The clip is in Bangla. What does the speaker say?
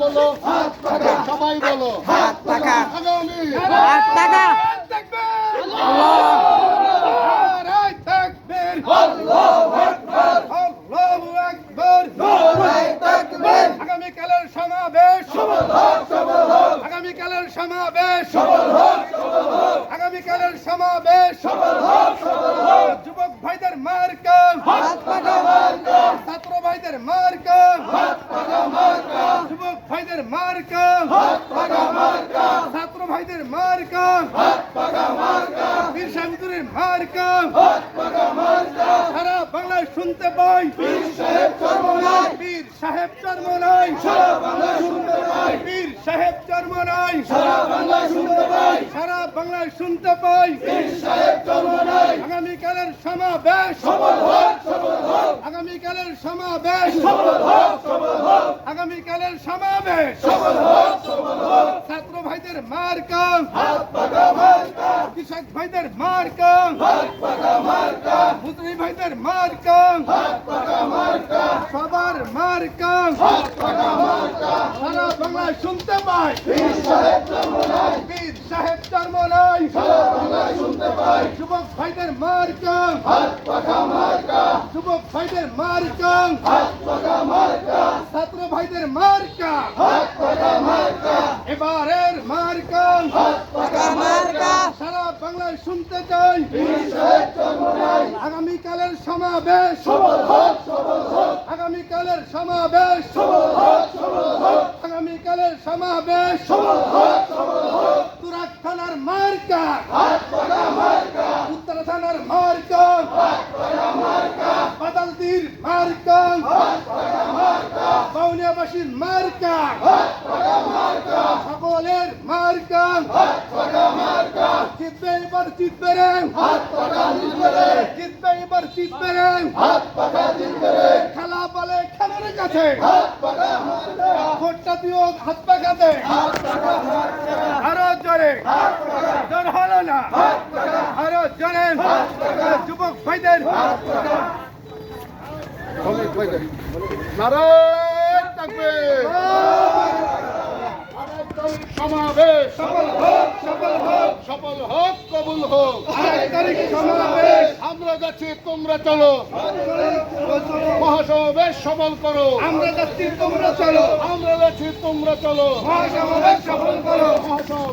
বলো। সবাই বলো। হাত পাকা। আগামী। হাত পাকা। নারায় তাকবীর আল্লাহু। আকবার আগামীকালের সমাবেশ। আগামীকালের সমাবেশ। আগামীকালের সমাবেশ। যুবক ভাইদের মার্কা ছাত্র ভাইদের মার্কা। যুবক ভাইদের মার্কা। ছাত্র ভাইদের মার্কা। বীর সাবিত্রীর মার্কা। সারা বাংলায় শুনতে পাই। বীর সাহেব চর্মনাই বীর সাহেব চর্মনাই বীর সাহেব চর্মনাই সারা বাংলায় শুনতে পাই। সারা বাংলায় শুনতে পাই। বীর সাহেব চর্মনাই আগামীকালের সমাবেশ। আগামীকালের সমাবেশ। আগামীকালের সমাবেশ। ছাত্র ভাইদের মার্কা। কৃষক ভাইদের মার্কা। মুসলিম ভাইদের মার্কা। সবার মার্কা। সারা বাংলায় শুনতে পাই। বীর সাহেব চর্মনাই। যুবক ভাইদের মার্কা। যুবক ভাইদের মার্কা। ছাত্র ভাইদের মার্কা। এবারের মার্কা। সারা বাংলায় শুনতে চাই। আগামীকালের সমাবেশ। আগামীকালের সমাবেশ। আগামীকালের সমাবেশ। তুরাক থানার মার্কা। উত্তর থানার মার্কা। বাদালদির মার্কা। বাউনিয়াবাসীর মার্কা। সকলের মার্কা। জিতবে এবার জিতবে রে। জিতবে এবার জিতবে রে। খেলা বলে খেলার কাছে। ভোটটা দিও হাত পাকাতে। আরও জোরে। জোর হলো না। আরও জোরে। যুবক ভাইদের সমাবেশ সফল হোক হোক সফল হোক, কবুল হোক। আমরা যাচ্ছি, তোমরা চলো। মহাসমাবেশ সফল করো। আমরা যাচ্ছি, তোমরা চলো। আমরা যাচ্ছি তোমরা চলো মহাসমাবেশ সফল করো। মহাসমাবেশ